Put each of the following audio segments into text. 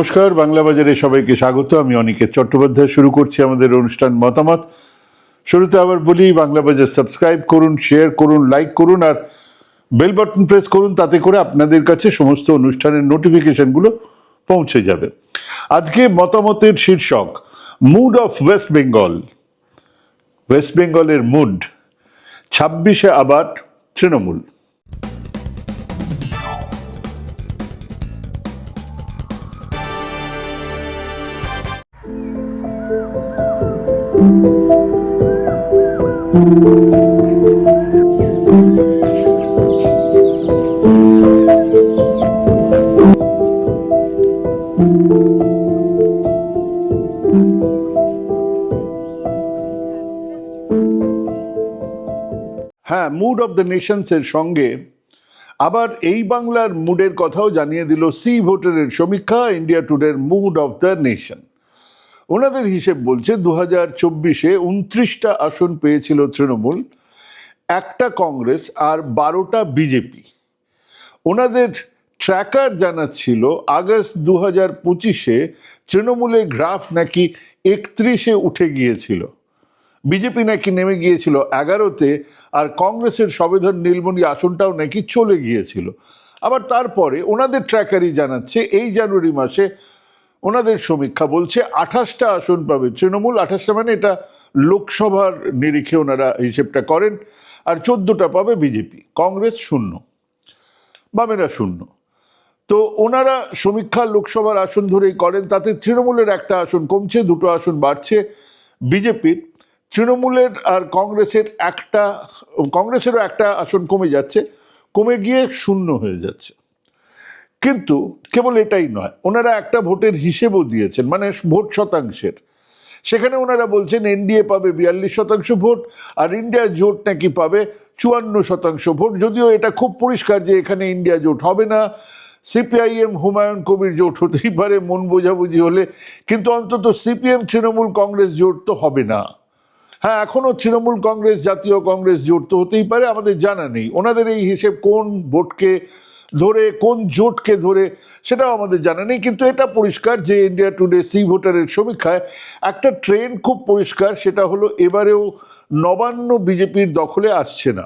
নমস্কার, বাংলা বাজারে সবাইকে স্বাগত। আমি অনিকেত চট্টোপাধ্যায়। শুরু করছি আমাদের অনুষ্ঠান মতামত। শুরুতে আবার বলি, বাংলা বাজার সাবস্ক্রাইব করুন শেয়ার করুন লাইক করুন, আর বেল বাটন প্রেস করুন, তাতে করে আপনাদের কাছে সমস্ত অনুষ্ঠানের নোটিফিকেশনগুলো পৌঁছে যাবে। আজকে মতামতের শীর্ষক মুড অফ ওয়েস্ট বেঙ্গল ওয়েস্ট বেঙ্গলের মুড ছাব্বিশে আবার তৃণমূল। হ্যাঁ মুড অফ দ্য নেশনসের সঙ্গে আবার এই বাংলার মুডের কথাও জানিয়ে দিল সি ভোটারের সমীক্ষা ইন্ডিয়া টুডের মুড অফ দ্য নেশন ওনাদের হিসেব বলছে দু হাজার চব্বিশে উনত্রিশটা আসন পেয়েছিল তৃণমূল, একটা কংগ্রেস আর বারোটা বিজেপি। ওনাদের ট্র্যাকার জানাচ্ছিল আগস্ট দু হাজার পঁচিশে তৃণমূলের গ্রাফ নাকি একত্রিশে উঠে গিয়েছিল। বিজেপি নাকি নেমে গিয়েছিল এগারোতে আর কংগ্রেসের সবেধন নীলমণি আসনটাও নাকি চলে গিয়েছিল। আবার তারপরে ওনাদের ট্র্যাকারই জানাচ্ছে এই জানুয়ারি মাসে ওনাদের সমীক্ষা বলছে আঠাশটা আসন পাবে। তৃণমূল আঠাশটা মানে এটা লোকসভার নিরিখে ওনারা হিসেবটা করেন। আর চোদ্দোটা পাবে বিজেপি। কংগ্রেস শূন্য। বামেরা শূন্য। তো ওনারা সমীক্ষা লোকসভার আসন ধরেই করেন, তাতে তৃণমূলের একটা আসন কমছে, দুটো আসন বাড়ছে। বিজেপির, তৃণমূলের আর কংগ্রেসের একটা, কংগ্রেসেরও একটা আসন কমে যাচ্ছে, কমে গিয়ে শূন্য হয়ে যাচ্ছে। কিন্তু কেবল এটাই নয়, ওনারা একটা ভোটের হিসেবও দিয়েছেন মানে ভোট শতাংশের। সেখানে ওনারা বলছেন এনডিএ পাবে বিয়াল্লিশ শতাংশ ভোট, আর ইন্ডিয়া জোট নাকি পাবে চুয়ান্ন শতাংশ ভোট। যদিও এটা খুব পরিষ্কার যে এখানে ইন্ডিয়া জোট হবে না সিপিআইএম হুমায়ুন কবির জোট হতেই পারে, মন বোঝাবুঝি হলে, কিন্তু অন্তত সিপিএম, তৃণমূল, কংগ্রেস জোট তো হবে না। হ্যাঁ এখনও তৃণমূল কংগ্রেস, জাতীয় কংগ্রেস জোট তো হতেই পারে, আমাদের জানা নেই। ওনাদের এই হিসেব কোন ভোটকে ধরে, কোন জোটকে ধরে, সেটাও আমাদের জানা নেই, কিন্তু এটা পরিষ্কার যে ইন্ডিয়া টুডে সি ভোটারের সমীক্ষায় একটা ট্রেন খুব পরিষ্কার, সেটা হলো এবারেও নবান্ন বিজেপির দখলে আসছে না।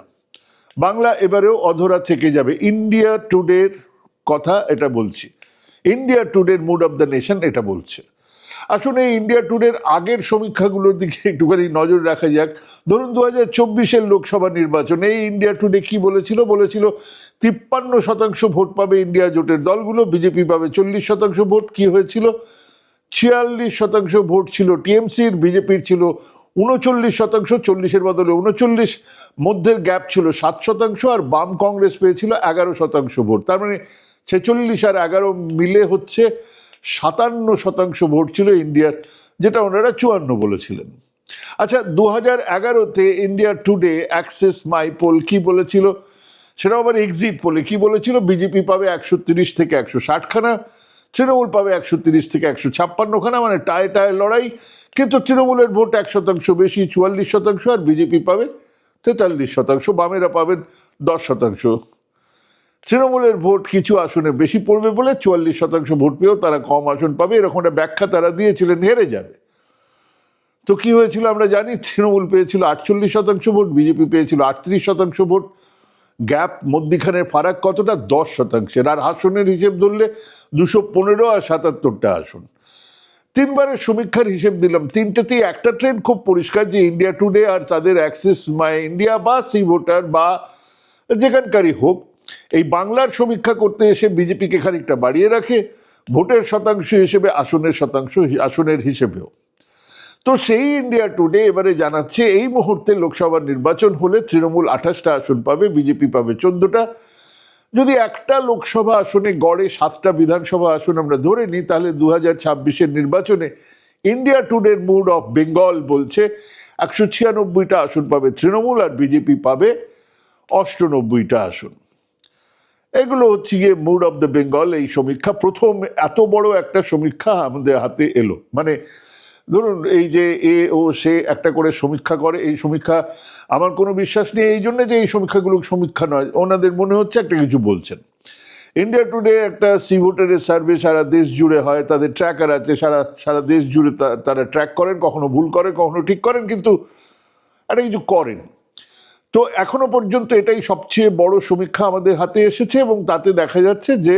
বাংলা এবারেও অধরা থেকে যাবে। ইন্ডিয়া টুডের কথা এটা বলছি। ইন্ডিয়া টুডের মুড অফ দ্য নেশন এটা বলছে। আসলে এই ইন্ডিয়া টুডের আগের সমীক্ষাগুলোর দিকে একটুখানি নজর রাখা যাক। ধরুন দু হাজার চব্বিশের লোকসভা নির্বাচন, এই ইন্ডিয়া টুডে কি বলেছিল? বলেছিল তিপ্পান্ন শতাংশ ভোট পাবে ইন্ডিয়া জোটের দলগুলো, বিজেপি পাবে চল্লিশ শতাংশ ভোট। কি হয়েছিল? ছিয়াল্লিশ শতাংশ ভোট ছিল টিএমসির, বিজেপির ছিল উনচল্লিশ শতাংশ, চল্লিশের বদলে উনচল্লিশ, মধ্যের গ্যাপ ছিল সাত শতাংশ আর বাম কংগ্রেস পেয়েছিল এগারো শতাংশ ভোট। তার মানে ছেচল্লিশ আর এগারো মিলে হচ্ছে সাতান্ন শতাংশ ভোট ছিল ইন্ডিয়ার, যেটা ওনারা চুয়ান্ন বলেছিলেন। আচ্ছা দু হাজার এগারোতে India Today Axis My poll কি বলেছিল? সেটা আবার এক্সিট পোলে। কি বলেছিল? বিজেপি পাবে একশো তিরিশ থেকে একশো ষাটখানা, তৃণমূল পাবে একশো তিরিশ থেকে একশো ছাপ্পান্নখানা মানে টায় টায় লড়াই। কিন্তু তৃণমূলের ভোট এক শতাংশ বেশি, চুয়াল্লিশ শতাংশ, আর বিজেপি পাবে তেতাল্লিশ শতাংশ, বামেরা পাবেন দশ শতাংশ। তৃণমূলের ভোট কিছু আসনে বেশি পড়বে বলে চুয়াল্লিশ শতাংশ ভোট পেয়েও তারা কম আসন পাবে। এরকম একটা ব্যাখ্যা তারা দিয়েছিলেন, হেরে যাবে। তো কি হয়েছিল আমরা জানি, তৃণমূল পেয়েছিল আটচল্লিশ শতাংশ ভোট, বিজেপি পেয়েছিল আটত্রিশ শতাংশ ভোট। গ্যাপ মধ্যিখানের ফারাক কতটা? দশ শতাংশের। আর আসনের হিসেব ধরলে দুশো পনেরো আর সাতাত্তরটা আসন। তিনবারের সমীক্ষার হিসেব দিলাম। তিনটেতেই একটা ট্রেন খুব পরিষ্কার যে ইন্ডিয়া টুডে আর তাদের অ্যাক্সিস মাই ইন্ডিয়া বা সি ভোটার বা যেখানকারই হোক এই বাংলার সমীক্ষা করতে এসে বিজেপিকে খানিকটা বাড়িয়ে রাখে, ভোটের শতাংশ হিসেবে আসনের শতাংশ আসনের হিসেবেও। তো সেই ইন্ডিয়া টুডে এবারে জানাচ্ছে, এই মুহূর্তে লোকসভা নির্বাচন হলে তৃণমূল আঠাশটা আসন পাবে, বিজেপি পাবে চোদ্দটা। যদি একটা লোকসভা আসনে গড়ে সাতটা বিধানসভা আসন আমরা ধরে নিই, তাহলে দু হাজার ছাব্বিশের নির্বাচনে ইন্ডিয়া টুডের মুড অফ বেঙ্গল বলছে, একশো ছিয়ানব্বইটা আসন পাবে তৃণমূল আর বিজেপি পাবে অষ্টানব্বইটা আসন। এগুলো হচ্ছে গিয়ে মুড অফ দ্য বেঙ্গল এই সমীক্ষা। প্রথম এত বড় একটা সমীক্ষা আমাদের হাতে এলো। মানে ধরুন এই যে এ ও সে একটা করে সমীক্ষা করে, এই সমীক্ষা আমার কোনো বিশ্বাস নেই এই জন্য যে এই সমীক্ষাগুলো সমীক্ষা নয়, ওনাদের মনে হচ্ছে একটা কিছু বলছেন। ইন্ডিয়া টুডে একটা সি ভোটারের সার্ভে সারা দেশ জুড়ে হয়, তাদের ট্র্যাকার আছে, সারা সারা দেশ জুড়ে তারা ট্র্যাক করেন, কখনো ভুল করেন কখনো ঠিক করেন, কিন্তু একটা কিছু করেন। তো এখনও পর্যন্ত এটাই সবচেয়ে বড় সমীক্ষা আমাদের হাতে এসেছে এবং তাতে দেখা যাচ্ছে যে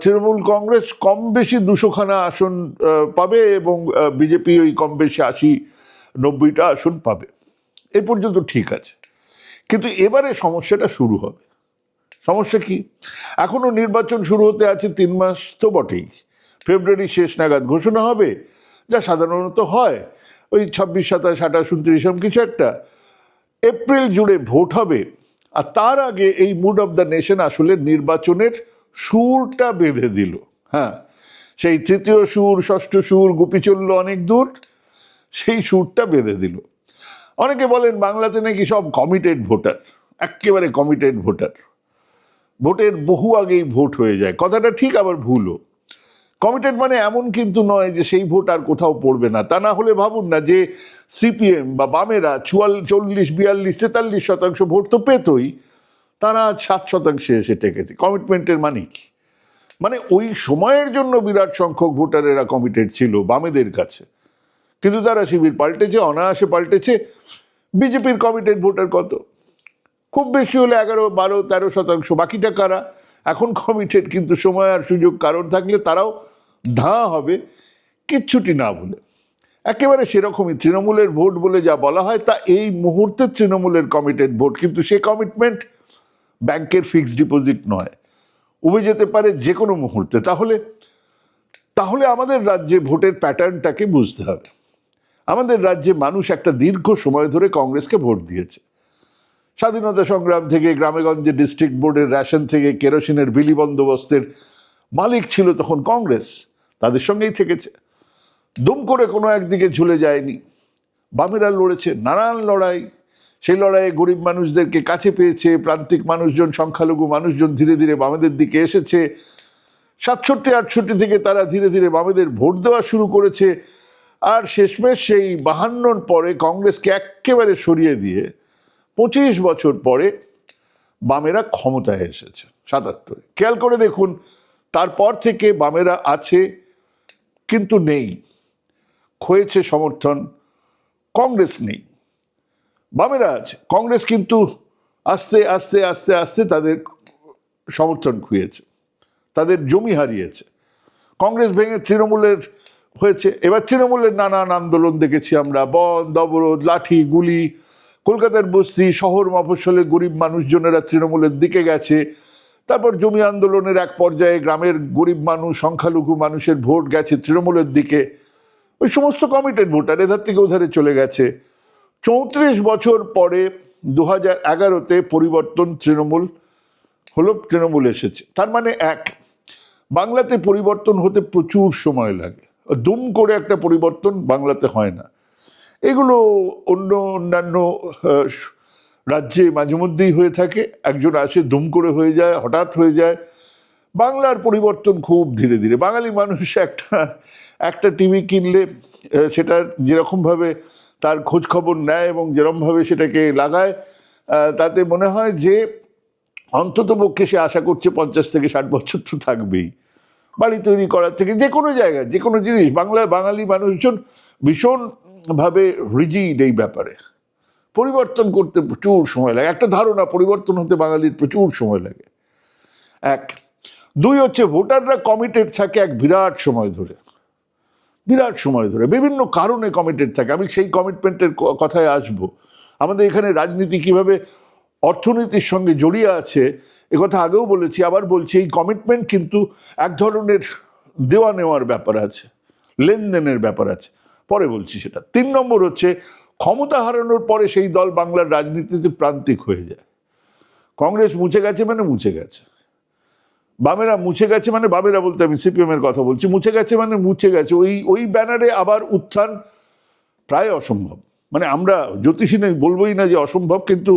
তৃণমূল কংগ্রেস কম বেশি দুশোখানা আসন পাবে এবং বিজেপি ওই কম বেশি আশি, নব্বইটা আসন পাবে। এ পর্যন্ত ঠিক আছে। কিন্তু এবারে সমস্যাটা শুরু হবে। সমস্যা কি? এখনও নির্বাচন শুরু হতে আছে তিন মাস তো বটেই। ফেব্রুয়ারি শেষ নাগাদ ঘোষণা হবে। যা সাধারণত হয়। ওই ছাব্বিশ, সাতাশ, আঠাশ, উনত্রিশ এরকম কিছু একটা। এপ্রিল জুড়ে ভোট হবে। আর তার আগে এই মুড অফ দ্য নেশন আসলে নির্বাচনের সুরটা বেঁধে দিল। হ্যাঁ সেই তৃতীয় সুর, ষষ্ঠ সুর গুপি চলল অনেক দূর, সেই সুরটা বেঁধে দিল। অনেকে বলেন, বাংলাতে নাকি সব কমিটেড ভোটার একেবারে কমিটেড ভোটার। ভোটের বহু আগেই ভোট হয়ে যায়। কথাটা ঠিক আবার ভুলও। কমিটেড মানে এমন কিন্তু নয় যে সেই ভোট আর কোথাও পড়বে না। তা না হলে ভাবুন না যে সিপিএম বা বামেরা চুয়াল, চল্লিশ, বিয়াল্লিশ তেতাল্লিশ শতাংশ ভোট তো পেতই, তারা সাত শতাংশে এসে টেকেছে। কমিটমেন্টের মানে কি? মানে ওই সময়ের জন্য বিরাট সংখ্যক ভোটারেরা কমিটেড ছিল বামেদের কাছে। কিন্তু তারা শিবির পাল্টেছে, অনায়াসে পাল্টেছে। বিজেপির কমিটেড ভোটার কত? খুব বেশি হলে এগারো, বারো, তেরো শতাংশ, বাকিটা কারা? এখন কমিটেড কিন্তু সময় আর সুযোগ কারণ থাকলে তারাও ধাঁ হবে, কিচ্ছুটি না বলে। একেবারে সেরকমই তৃণমূলের ভোট বলে যা বলা হয়, তা এই মুহূর্তে তৃণমূলের কমিটেড ভোট। কিন্তু সে কমিটমেন্ট ব্যাংকের ফিক্সড ডিপোজিট নয়। উবে যেতে পারে যে কোনো মুহূর্তে। তাহলে তাহলে আমাদের রাজ্যে ভোটের প্যাটার্নটাকে বুঝতে হবে। আমাদের রাজ্যে মানুষ একটা দীর্ঘ সময় ধরে কংগ্রেসকে ভোট দিয়েছে। স্বাধীনতা সংগ্রাম থেকে গ্রামেগঞ্জে ডিস্ট্রিক্ট বোর্ডের রেশন থেকে কেরোসিনের বিলি বন্দোবস্তের মালিক ছিল তখন কংগ্রেস। তাদের সঙ্গেই থেকেছে। দুম করে কোনো একদিকে ঝুলে যায়নি। বামেরা লড়েছে, নানান লড়াই। সেই লড়াইয়ে গরিব মানুষদেরকে কাছে পেয়েছে, প্রান্তিক মানুষজন, সংখ্যালঘু মানুষজন ধীরে ধীরে বামেদের দিকে এসেছে। সাতষট্টি, আটষট্টি থেকে তারা ধীরে ধীরে বামেদের ভোট দেওয়া শুরু করেছে। আর শেষমেশ সেই বাহান্নর পরে কংগ্রেসকে একেবারে সরিয়ে দিয়ে পঁচিশ বছর পরে বামেরা ক্ষমতায় এসেছে, সাতাত্তরে। খেয়াল করে দেখুন, তারপর থেকে বামেরা আছে কিন্তু নেই। ক্ষয়েছে সমর্থন, কংগ্রেস নেই। বামেরা আছে, কংগ্রেস কিন্তু আস্তে আস্তে আস্তে আস্তে তাদের সমর্থন খুঁয়েছে তাদের জমি হারিয়েছে। কংগ্রেস ভেঙে তৃণমূলের হয়েছে, এবার তৃণমূলের নানান আন্দোলন দেখেছি আমরা বন্ধ অবরোধ লাঠি, গুলি কলকাতার বস্তি, শহর মফস্বলের গরিব মানুষজনেরা তৃণমূলের দিকে গেছে। তারপর জমি আন্দোলনের এক পর্যায়ে গ্রামের গরিব মানুষ, সংখ্যালঘু মানুষের ভোট গেছে তৃণমূলের দিকে। ওই সমস্ত কমিটেড ভোটার এধার থেকে ওধারে চলে গেছে। চৌত্রিশ বছর পরে দু হাজার এগারোতে পরিবর্তন তৃণমূল হলো, তৃণমূল এসেছে। তার মানে এক, বাংলাতে পরিবর্তন হতে প্রচুর সময় লাগে। দুম করে একটা পরিবর্তন বাংলাতে হয় না। এগুলো অন্য অন্যান্য রাজ্যে মাঝে মধ্যেই হয়ে থাকে। একজন আসে, দুম করে হয়ে যায়, হঠাৎ হয়ে যায়। বাংলার পরিবর্তন খুব ধীরে ধীরে। বাঙালি মানুষ একটা একটা টিভি কিনলে সেটা যেরকমভাবে তার খোঁজ খবর নেয় এবং যেরকমভাবে সেটাকে লাগায় তাতে মনে হয় যে অন্তত পক্ষে সে আশা করছে পঞ্চাশ থেকে ষাট বছর তো থাকবেই। বাড়ি তৈরি করার থেকে যে কোনো জায়গায়, যে কোনো জিনিস। বাংলার বাঙালি মানুষজন ভীষণভাবে রিজিড এই ব্যাপারে। পরিবর্তন করতে প্রচুর সময় লাগে। একটা ধারণা, পরিবর্তন হতে বাঙালির প্রচুর সময় লাগে। এক, দুই হচ্ছে ভোটাররা কমিটেড থাকে এক বিরাট সময় ধরে। বিরাট সময় ধরে। বিভিন্ন কারণে কমিটেড থাকে। আমি সেই কমিটমেন্টের কথায় আসব। আমাদের এখানে রাজনীতি কীভাবে অর্থনীতির সঙ্গে জড়িয়ে আছে কথা আগেও বলেছি, আবার বলছি, এই কমিটমেন্ট কিন্তু এক ধরনের দেওয়া নেওয়ার ব্যাপার আছে, লেনদেনের ব্যাপার আছে। পরে বলছি সেটা। তিন নম্বর হচ্ছে, ক্ষমতা হারানোর পরে সেই দল বাংলার রাজনীতিতে প্রান্তিক হয়ে যায়। কংগ্রেস মুছে গেছে মানে মুছে গেছে। বামেরা মুছে গেছে মানে বামেরা বলতে আমি সিপিএম এর কথা বলছি, মুছে গেছে মানে মুছে গেছে। ওই ওই ব্যানারে আবার উত্থান প্রায় অসম্ভব। মানে আমরা জ্যোতিষী বলবোই না যে অসম্ভব, কিন্তু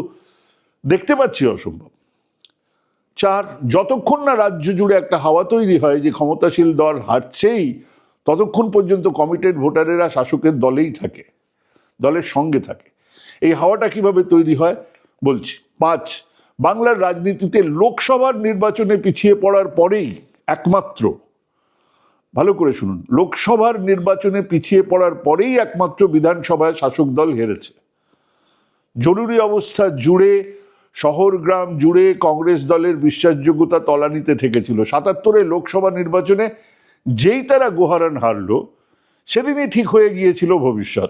দেখতে পাচ্ছি অসম্ভব। চার, যতক্ষণ না রাজ্য জুড়ে একটা হাওয়া তৈরি হয় যে ক্ষমতাশীল দল হারছেই ততক্ষণ পর্যন্ত কমিটেড ভোটারেরা শাসকের দলেই থাকে, দলের সঙ্গে থাকে। এই হাওয়াটা কীভাবে তৈরি হয় বলছি, পাঁচ, বাংলার রাজনীতিতে লোকসভার নির্বাচনে পিছিয়ে পড়ার পরেই একমাত্র, ভালো করে শুনুন, লোকসভার নির্বাচনে পিছিয়ে পড়ার পরেই একমাত্র বিধানসভায় শাসক দল হেরেছে। জরুরি অবস্থা জুড়ে, শহর, গ্রাম জুড়ে কংগ্রেস দলের বিশ্বাসযোগ্যতা তলানিতে ঠেকেছিল। সাতাত্তরে লোকসভা নির্বাচনে যেই তারা গোহারান হারল, সেদিনই ঠিক হয়ে গিয়েছিল ভবিষ্যৎ।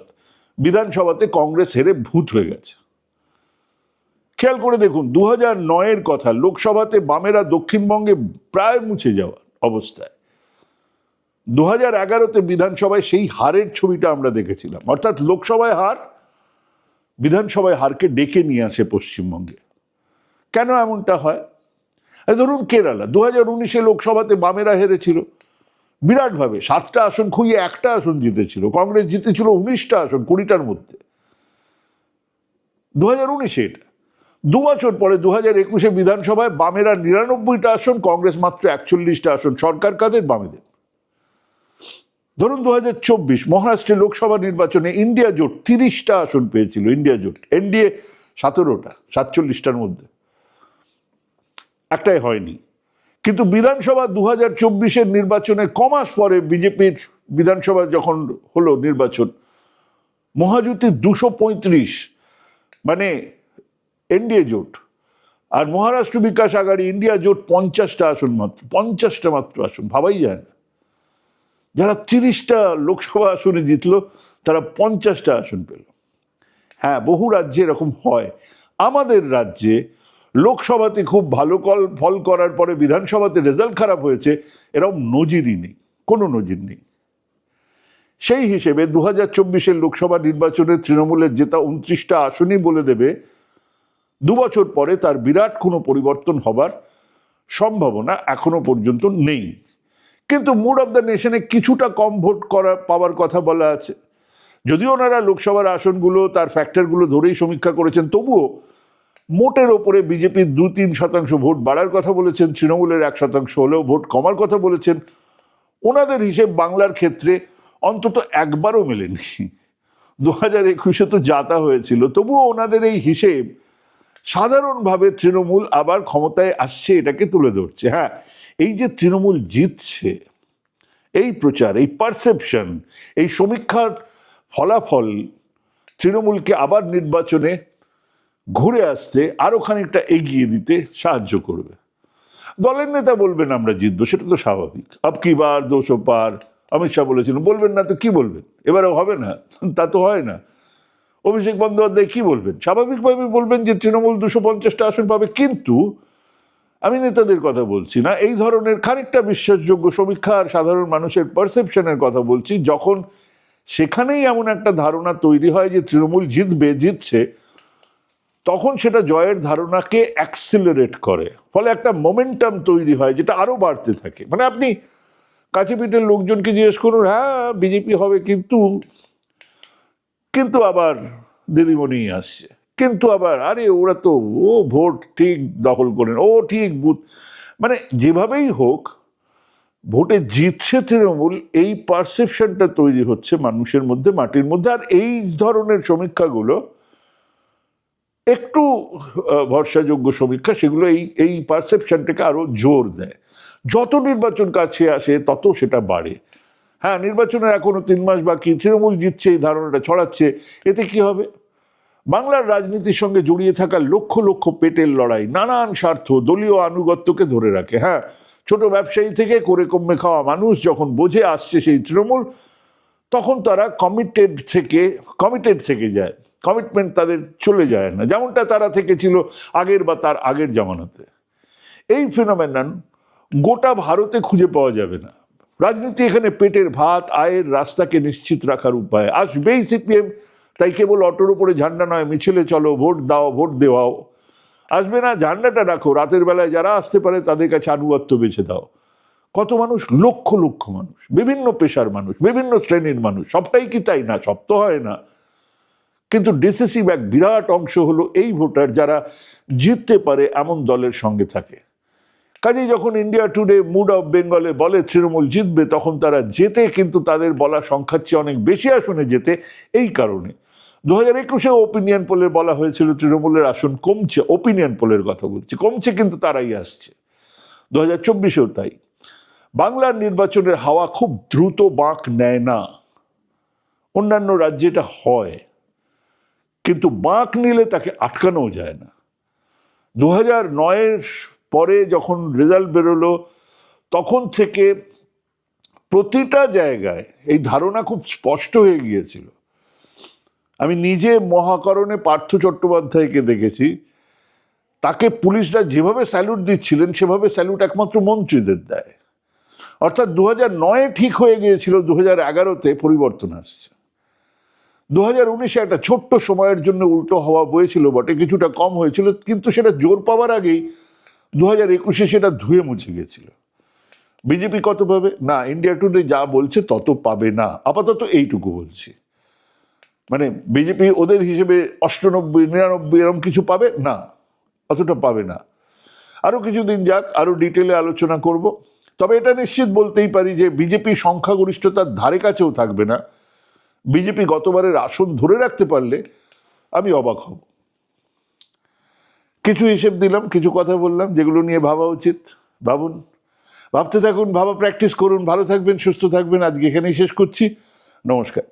বিধানসভাতে কংগ্রেস হেরে ভূত হয়ে গেছে। খেয়াল করে দেখুন দু হাজার নয়ের কথা, লোকসভাতে বামেরা দক্ষিণবঙ্গে প্রায় মুছে যাওয়ার অবস্থায়। দু হাজার এগারোতে বিধানসভায় সেই হারের ছবিটা আমরা দেখেছিলাম। অর্থাৎ লোকসভায় হার, বিধানসভায় হারকে ডেকে নিয়ে আসে পশ্চিমবঙ্গে। কেন এমনটা হয়? ধরুন কেরালা দু হাজার উনিশে লোকসভাতে বামেরা হেরেছিল। বিরাটভাবে, সাতটা আসন খুঁয়ে একটা আসন জিতেছিল, কংগ্রেস জিতেছিল উনিশটা আসন কুড়িটার মধ্যে। দু হাজার উনিশে এটা। দু বছর পরে দু হাজার একুশে বিধানসভায় বামেরা নিরানব্বইটা আসন, কংগ্রেস মাত্র একচল্লিশটা আসন, সরকার কাদের, বামেদের? ধরুন দু হাজার চব্বিশ, মহারাষ্ট্রে লোকসভা নির্বাচনে ইন্ডিয়া জোট তিরিশটা আসন পেয়েছিল, ইন্ডিয়া জোট, এনডিএ সতেরোটা, সাতচল্লিশটার মধ্যে। একটাই হয়নি। কিন্তু বিধানসভা দু হাজার চব্বিশের নির্বাচনে কমাস পরে বিজেপির বিধানসভা যখন হলো নির্বাচন মহাজুতি দুশো পঁয়ত্রিশ মানে এনডিএ জোট আর মহারাষ্ট্র বিকাশ আগাড়ি, ইন্ডিয়া জোট পঞ্চাশটা আসন মাত্র, পঞ্চাশটা মাত্র আসন, ভাবাই যায় না। যারা তিরিশটা লোকসভা আসনে জিতলো, তারা পঞ্চাশটা আসন পেল। হ্যাঁ বহু রাজ্যে এরকম হয়। আমাদের রাজ্যে লোকসভাতে খুব ভালো কল, ফল করার পরে বিধানসভাতে রেজাল্ট খারাপ হয়েছে এরকম নজিরই নেই, কোনো নজির নেই। সেই হিসেবে দু হাজার চব্বিশের লোকসভা নির্বাচনে তৃণমূলের জেতা উনত্রিশটা আসনই বলে দেবে, দু বছর পরে তার বিরাট কোনো পরিবর্তন হবার সম্ভাবনা এখনও পর্যন্ত নেই। কিন্তু মুড অফ দ্য নেশনে কিছুটা কম ভোট করা, পাওয়ার কথা বলা আছে। যদিও ওনারা লোকসভার আসনগুলো, তার ফ্যাক্টরগুলো ধরেই সমীক্ষা করেছেন, তবুও মোটের ওপরে বিজেপির দু তিন শতাংশ ভোট বাড়ার কথা বলেছেন, তৃণমূলের এক শতাংশ হলেও ভোট কমার কথা বলেছেন। ওনাদের হিসেব বাংলার ক্ষেত্রে অন্তত একবারও মেলেনি। দু হাজার একুশে তো যাতা হয়েছিল, তবুও ওনাদের এই হিসেব সাধারণভাবে তৃণমূল আবার ক্ষমতায় আসছে এটাকে তুলে ধরছে। হ্যাঁ এই যে তৃণমূল জিতছে, এই প্রচার, এই পারসেপশন এই সমীক্ষার ফলাফল, তৃণমূলকে আবার নির্বাচনে ঘুরে আসতে আরও খানিকটা এগিয়ে দিতে সাহায্য করবে। দলের নেতা বলবেন, আমরা জিতবো। সেটা তো স্বাভাবিক। আব কি বার দোষো পার? অমিত শাহ বলেছিলেন বলবেন না তো কি বলবেন? এবারে হবে না। তা তো হয় না। অভিষেক বন্দ্যোপাধ্যায় কি বলবেন? স্বাভাবিকভাবে বলবেন যে তৃণমূল দুশো পঞ্চাশটা আসন পাবে, কিন্তু আমি নেতাদের কথা বলছি না। এই ধরনের খানিকটা বিশ্বাসযোগ্য সমীক্ষা আর সাধারণ মানুষের পারসেপশনের কথা বলছি। যখন সেখানেই এমন একটা ধারণা তৈরি হয় যে তৃণমূল জিতবে, জিতছে তখন সেটা জয়ের ধারণাকে অ্যাক্সিলারেট করে। ফলে একটা মোমেন্টাম তৈরি হয়, যেটা আরও বাড়তে থাকে। মানে আপনি কাছে পিঠের লোকজনকে জিজ্ঞেস করুন হ্যাঁ বিজেপি হবে কিন্তু কিন্তু আবার দিদিমণি আসছে। কিন্তু আবার, আরে ওরা তো, ও ভোট ঠিক দখল করেন, ও ঠিক বুথ। মানে যেভাবেই হোক, ভোটে জিতছে তৃণমূল, এই পারসেপশনটা তৈরি হচ্ছে মানুষের মধ্যে, মাটির মধ্যে। আর এই ধরনের সমীক্ষাগুলো একটু ভরসাযোগ্য সমীক্ষা, সেগুলো এই এই পারসেপশনটাকে আরও জোর দেয়। যত নির্বাচন কাছে আসে, তত সেটা বাড়ে। হ্যাঁ নির্বাচনের এখনও তিন মাস বাকি, তৃণমূল জিতছে, এই ধারণাটা ছড়াচ্ছে। এতে কি হবে? বাংলার রাজনীতির সঙ্গে জড়িয়ে থাকা লক্ষ লক্ষ পেটের লড়াই, নানান স্বার্থ দলীয় আনুগত্যকে ধরে রাখে। হ্যাঁ ছোট ব্যবসায়ী থেকে করে কমে খাওয়া মানুষ যখন বোঝে, আসছে সেই তৃণমূল তখন তারা কমিটেড থেকে কমিটেড থেকে যায়। কমিটমেন্ট তাদের চলে যায় না। যেমনটা তারা থেকে ছিল আগের বা তার আগের জামানাতে। এই ফিনোমেনন গোটা ভারতে খুঁজে পাওয়া যাবে না। রাজনীতি এখানে পেটের ভাত, আয়ের রাস্তাকে নিশ্চিত রাখার উপায়। আসবেই সিপিএম, তাই কেবল অটোর উপরে ঝান্ডা নয়, মিছিলে চলো, ভোট দাও, ভোট দেওয়াও। আসবে না, ঝান্ডাটা রাখো। রাতের বেলায় যারা আসতে পারে তাদের কাছে আনুগত্য বেছে দাও। কত মানুষ? লক্ষ লক্ষ মানুষ। বিভিন্ন পেশার মানুষ, বিভিন্ন শ্রেণির মানুষ। সবটাই কি তাই না? সব তো হয় না। কিন্তু ডিসিসিভ এক বিরাট অংশ হলো এই ভোটার যারা জিততে পারে এমন দলের সঙ্গে থাকে। কাজেই যখন ইন্ডিয়া টুডে মুড অফ বেঙ্গলে বলে তৃণমূল জিতবে, তখন তারা জেতে, কিন্তু তাদের বলা সংখ্যার চেয়ে অনেক বেশি আসনে যেতে এই কারণে। দু হাজার একুশে ওপিনিয়ন পোলের বলা হয়েছিল তৃণমূলের আসন কমছে ওপিনিয়ন পোলের কথা বলছি। কমছে কিন্তু তারাই আসছে। দু হাজার চব্বিশেও তাই। বাংলার নির্বাচনের হাওয়া খুব দ্রুত বাঁক নেয় না। অন্যান্য রাজ্যে এটা হয়। কিন্তু বাঁক নিলে তাকে আটকানোও যায় না। দু হাজার নয়ের পরে যখন রেজাল্ট বেরোলো, তখন থেকে প্রতিটা জায়গায় এই ধারণা খুব স্পষ্ট হয়ে গিয়েছিল। আমি নিজে মহাকরণে পার্থ চট্টোপাধ্যায়কে দেখেছি। তাকে পুলিশরা যেভাবে স্যালুট দিচ্ছিলেন, সেভাবে স্যালুট একমাত্র মন্ত্রীদের দেয়। অর্থাৎ দু হাজার নয়ে ঠিক হয়ে গিয়েছিল দু হাজার এগারোতে পরিবর্তন আসছে। দু হাজার উনিশে একটা ছোট্ট সময়ের জন্য উল্টো হওয়া বয়েছিল বটে, কিছুটা কম হয়েছিল, কিন্তু সেটা জোর পাওয়ার আগেই দু হাজার একুশে সেটা ধুয়ে মুছে গেছিল। বিজেপি কত পাবে? না ইন্ডিয়া টুডে যা বলছে তত পাবে না, আপাতত এইটুকু বলছি। মানে বিজেপি ওদের হিসেবে অষ্টানব্বই, নিরানব্বই এরকম কিছু পাবে? না, অতটা পাবে না। আরও কিছুদিন যাক আরও ডিটেলে আলোচনা করব। তবে এটা নিশ্চিত বলতেই পারি যে বিজেপি সংখ্যাগরিষ্ঠতার ধারে কাছেও থাকবে না। বিজেপি গতবারের আসন ধরে রাখতে পারলে আমি অবাক হব। কিছু হিসেব দিলাম, কিছু কথা বললাম, যেগুলো নিয়ে ভাবা উচিত। ভাবুন, ভাবতে থাকুন, ভাবা প্র্যাকটিস করুন। ভালো থাকবেন, সুস্থ থাকবেন। আজকে এখানেই শেষ করছি। নমস্কার।